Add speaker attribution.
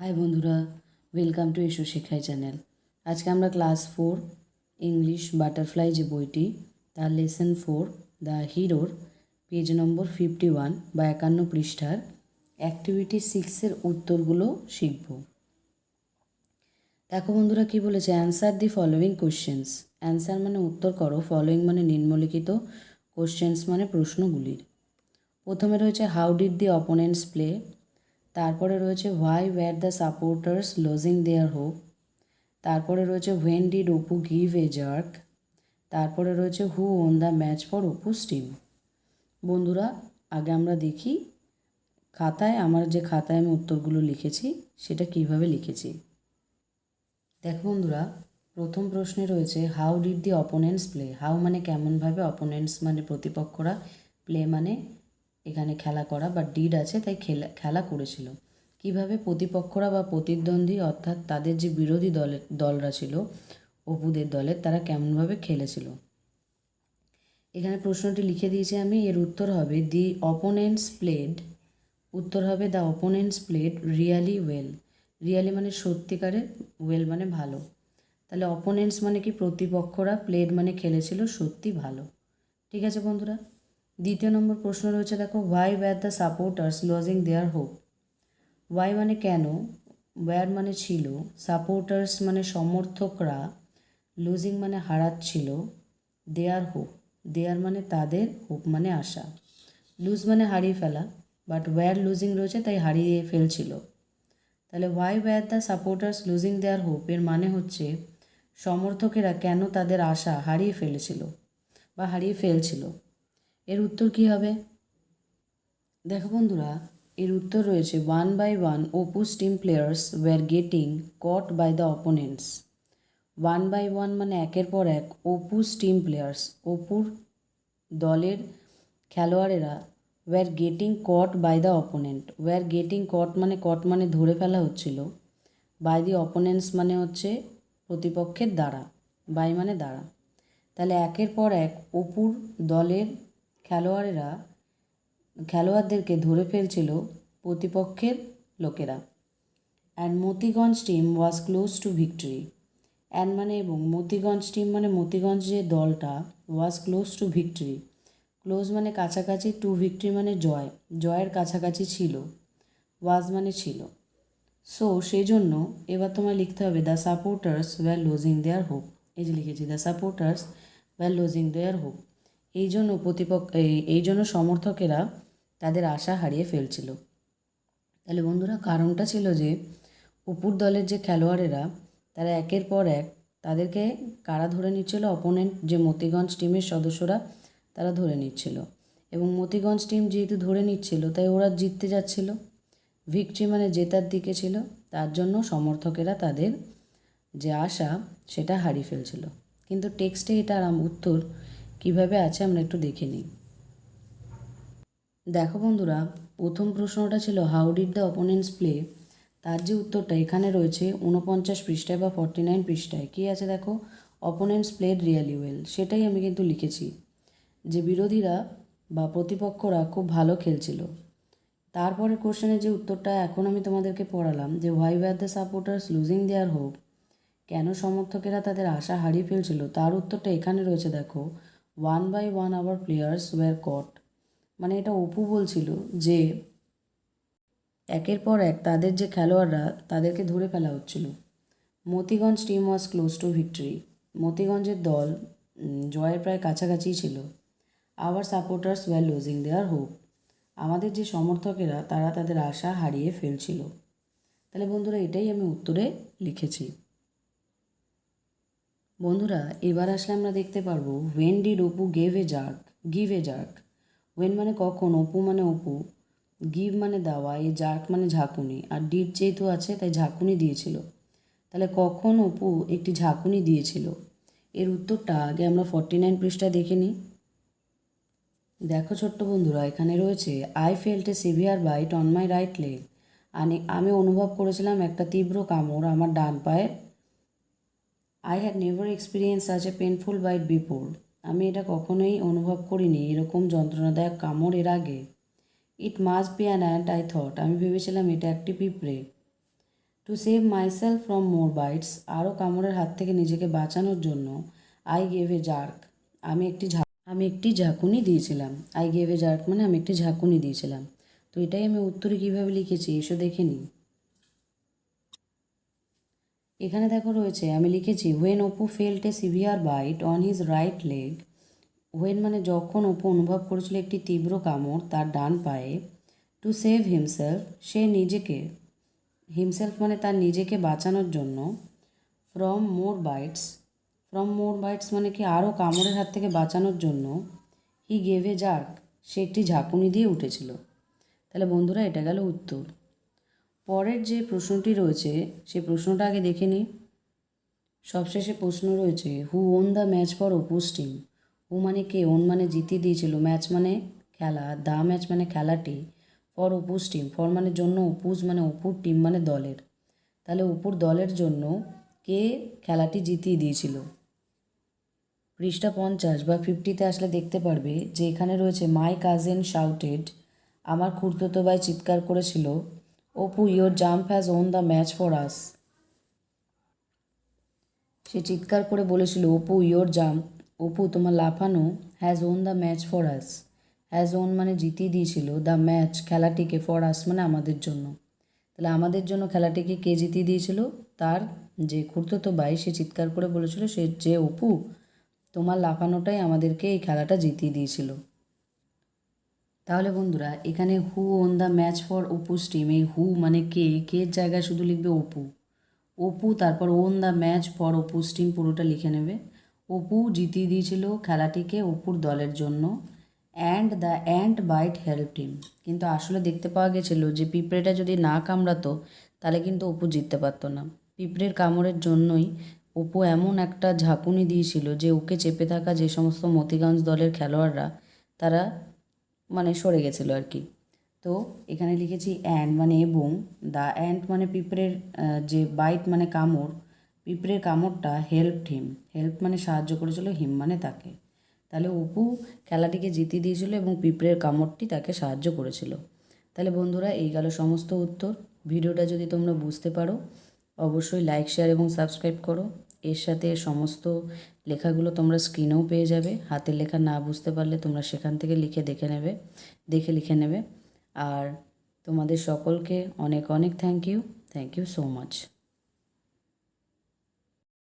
Speaker 1: High বন্ধুরা welcome to এসো শেখাই চ্যানেল আজকে আমরা ক্লাস ফোর ইংলিশ বাটারফ্লাই যে বইটি, তার লেসন ফোর দ্য হিরোর পেজ নম্বর ফিফটি ওয়ান বা একান্ন পৃষ্ঠার অ্যাক্টিভিটি সিক্সের উত্তরগুলো শিখব। দেখো বন্ধুরা কি বলেছে answer the following questions answer মানে উত্তর করো ফলোয়িং মানে নিম্নলিখিত কোশ্চেন্স মানে প্রশ্নগুলির। প্রথমে রয়েছে how did the opponents play তারপরে রয়েছে why were the supporters losing their hope তারপরে রয়েছে when did Apu give a jerk তারপরে রয়েছে who won the match for Apu's team বন্ধুরা, আগে আমরা দেখি খাতায়, আমার যে খাতায় আমি উত্তরগুলো লিখেছি, সেটা কীভাবে লিখেছি? দেখো বন্ধুরা, প্রথম প্রশ্নে রয়েছে how did the opponents play how মানে কেমনভাবে অপোনেন্টস মানে প্রতিপক্ষরা প্লে মানে এখানে খেলা করা বা ডিড আছে, তাই খেলা খেলা করেছিল। কীভাবে প্রতিপক্ষরা বা প্রতিদ্বন্দ্বী, অর্থাৎ তাদের যে বিরোধী দলের দলরা ছিল, অপুদের দলের তারা কেমনভাবে খেলেছিল? এখানে প্রশ্নটি লিখে দিয়েছি আমি। এর উত্তর হবে দি অপোনেন্টস প্লেড উত্তর হবে the opponents played really well really মানে সত্যিকারের ওয়েল মানে ভালো। তাহলে অপোনেন্টস মানে কি? প্রতিপক্ষরা প্লেড মানে খেলেছিল সত্যি ভালো। ঠিক আছে বন্ধুরা? দ্বিতীয় নম্বর প্রশ্ন রয়েছে, দেখো why were the supporters losing their hope why মানে কেন? ওয়্যার মানে ছিল? সাপোর্টার্স মানে সমর্থকরা লুজিং মানে হারাচ্ছিল। দেয়ার হোপ দেয়ার মানে তাদের হোপ মানে আশা। লুজ মানে হারিয়ে ফেলা বাট ওয়্যার লুজিং রয়েছে তাই হারিয়ে ফেলছিল। তাহলে why were the supporters losing their hope এর মানে হচ্ছে সমর্থকেরা কেন তাদের আশা হারিয়ে ফেলেছিল বা হারিয়ে ফেলছিল? এর উত্তর কী হবে? দেখো বন্ধুরা, এর উত্তর রয়েছে one by one Apu's team players were getting caught by the opponents one by one মানে একের পর এক অপুস টিম প্লেয়ার্স অপুর দলের খেলোয়াড়েরা were getting caught by the opponent were getting caught মানে কট মানে ধরে ফেলা হচ্ছিল। বাই দি অপোনেন্টস মানে হচ্ছে প্রতিপক্ষের দ্বারা বাই মানে দ্বারা। তাহলে একের পর এক অপুর দলের খেলোয়াড়েরা, খেলোয়াড়দেরকে ধরে ফেলছিল প্রতিপক্ষের লোকেরা। And Motiganj team was close to victory and মানে এবং মতিগঞ্জ টিম মানে মতিগঞ্জ যে দলটা was close to victory close মানে কাছাকাছি টু ভিক্টরি মানে জয়। জয়ের কাছাকাছি ছিল। ওয়াজ মানে ছিল। সো সেই জন্য এবার তোমায় লিখতে হবে the supporters were losing their hope এই যে লিখেছি the supporters were losing their hope এই জন্য প্রতিপক্ষ, এই- জন্য সমর্থকেরা তাদের আশা হারিয়ে ফেলছিল। তাহলে বন্ধুরা, কারণটা ছিল যে অপুর দলের যে খেলোয়াড়েরা, তারা একের পর এক তাদেরকে কারা ধরে নিচ্ছিল? অপোনেন্ট যে মতিগঞ্জ টিমের সদস্যরা, তারা ধরে নিচ্ছিল। এবং মতিগঞ্জ টিম যেহেতু ধরে নিচ্ছিল, তাই ওরা জিততে যাচ্ছিল। ভিক্টরি মানে জেতার দিকে ছিল। তার জন্য সমর্থকেরা তাদের যে আশা, সেটা হারিয়ে ফেলছিল। কিন্তু টেক্সটে আম- উত্তর কীভাবে আছে আমরা একটু দেখে নিই। দেখো বন্ধুরা, প্রথম প্রশ্নটা ছিল how did the opponents play তার যে উত্তরটা এখানে রয়েছে উনপঞ্চাশ পৃষ্ঠায় বা ফর্টি নাইন পৃষ্ঠায়। কী আছে দেখো? অপোনেন্টস প্লেড রিয়ালি ওয়েল সেটাই আমি কিন্তু লিখেছি যে বিরোধীরা বা প্রতিপক্ষরা খুব ভালো খেলছিল। তারপরে কোশ্চেনের যে উত্তরটা এখন আমি তোমাদেরকে পড়ালাম যে why were the supporters losing their hope কেন সমর্থকেরা তাদের আশা হারিয়ে ফেলছিল? তার উত্তরটা এখানে রয়েছে, দেখো। One by one our players were caught. মানে এটা অপু বলছিল যে একের পর এক তাদের যে খেলোয়াড়রা তাদেরকে ধরে ফেলা হচ্ছিল। Motiganj team was close to victory মতিগঞ্জের দল জয়ের প্রায় কাছাকাছিই ছিল। Our supporters were losing their hope আমাদের যে সমর্থকেরা, তারা তাদের আশা হারিয়ে ফেলছিল। তাহলে বন্ধুরা, এটাই আমি উত্তরে লিখেছি। বন্ধুরা, এবার আসলে আমরা দেখতে পারব when did Apu gave a jerk give a jerk when মানে কখন, অপু মানে অপু। গিভ মানে দেওয়া, এই জার্ক মানে ঝাঁকুনি। আর ডিড যেহেতু আছে, তাই ঝাঁকুনি দিয়েছিল। তাহলে কখন অপু একটি ঝাঁকুনি দিয়েছিল? এর উত্তরটা আগে আমরা ফর্টি নাইন পৃষ্ঠায় দেখে নিই। দেখো ছোট্ট বন্ধুরা, এখানে রয়েছে I felt a severe bite on my right leg আমি আমি অনুভব করেছিলাম একটা তীব্র কামড় আমার ডান পায়ে আই হ্যাড নেভার এক্সপিরিয়েন্স আজ এ পেনফুল বাইট বিফোর আমি এটা কখনোই অনুভব করিনি, এরকম যন্ত্রণাদায়ক কামড় এর আগে। It must be an ant I thought আমি ভেবেছিলাম এটা একটি পিঁপড়ে। To save myself from more bites আরও কামড়ের হাত থেকে নিজেকে বাঁচানোর জন্য আই গেভ এ জার্ক আমি একটি আমি একটি ঝাঁকুনি দিয়েছিলাম। আই গেভ এ জার্ক মানে আমি একটি ঝাঁকুনি দিয়েছিলাম। তো এটাই আমি উত্তরে কীভাবে লিখেছি, এসো দেখে নিই। এখানে দেখো রয়েছে, আমি লিখেছি when Apu felt a severe bite on his right leg when মানে যখন অপু অনুভব করেছিল একটি তীব্র কামড় তার ডান পায়ে টু সেভ হিমসেলফ সে নিজেকে হিমসেলফ মানে তার নিজেকে বাঁচানোর জন্য from more bytes from more bytes মানে কি আরও কামড়ের হাত থেকে বাঁচানোর জন্য হি গেভ জার্ক সে একটি ঝাঁকুনি দিয়ে উঠেছিল। তাহলে বন্ধুরা এটা গেল উত্তর। পরের যে প্রশ্নটি রয়েছে সেই প্রশ্নটা আগে দেখে নিই সবশেষে প্রশ্ন রয়েছে who won the match for Apu's team who মানে কে? ওন মানে জিতিয়ে দিয়েছিল। ম্যাচ মানে খেলা দ্য ম্যাচ মানে খেলাটি ফর অপুস টিম ফর মানে জন্য অপুস মানে অপুর টিম মানে দলের। তাহলে অপুর দলের জন্য কে খেলাটি জিতিয়ে দিয়েছিল? পৃষ্ঠা পঞ্চাশ বা ফিফটিতে আসলে দেখতে পারবে যে এখানে রয়েছে মাই কাজিন শাউটেড আমার খুড়তুতো ভাই চিৎকার করেছিল Apu your jump has won the match for us সে চিৎকার করে বলেছিল অপু ইয়োর জাম্প অপু তোমার লাফানো has won the match for us has won মানে জিতিয়ে দিয়েছিল। দ্য ম্যাচ খেলাটিকে ফর আস মানে আমাদের জন্য। তাহলে আমাদের জন্য খেলাটিকে কে জিতিয়ে দিয়েছিল? তার যে খুঁড়তো ভাই, সে চিৎকার করে বলেছিল, সে, যে অপু তোমার লাফানোটাই আমাদেরকে এই খেলাটা জিতিয়ে দিয়েছিল। তাহলে বন্ধুরা, এখানে who won the match for Apu's team এই হু মানে কে? কে জায়গায় শুধু লিখবে অপু অপু তারপর won the match for Apu's team পুরোটা লিখে নেবে। অপু জিতিয়ে দিয়েছিল খেলাটিকে অপুর দলের জন্য and the ant bite help team কিন্তু আসলে দেখতে পাওয়া গেছিল যে পিঁপড়েটা যদি না কামড়াতো, তাহলে কিন্তু অপু জিততে পারতো না। পিঁপড়ের কামড়ের জন্যই অপু এমন একটা ঝাঁকুনি দিয়েছিল যে ওকে চেপে থাকা যে সমস্ত মতিগঞ্জ দলের খেলোয়াড়রা, তারা মানে সরে গেছিল আর কি। তো এখানে লিখেছি অ্যান্ড মানে এবং দ্য অ্যান্ড মানে পিঁপড়ের যে বাইট মানে কামড়, পিঁপড়ের কামড়টা হেল্প হিম হেল্প মানে সাহায্য করেছিল হিম মানে তাকে। তাহলে অপু খেলাটিকে জিতিয়ে দিয়েছিল এবং পিঁপড়ের কামড়টি তাকে সাহায্য করেছিল। তাহলে বন্ধুরা, এই গেল সমস্ত উত্তর। ভিডিওটা যদি তোমরা বুঝতে পারো, অবশ্যই লাইক শেয়ার এবং সাবস্ক্রাইব করো। এর সাথে সমস্ত লেখাগুলো তোমরা স্ক্রিনেও পেয়ে যাবে। হাতের লেখা না বুঝতে পারলে তোমরা সেখান থেকে লিখে দেখে নেবে, দেখে লিখে নেবে। আর তোমাদের সকলকে অনেক অনেক thank you thank you so much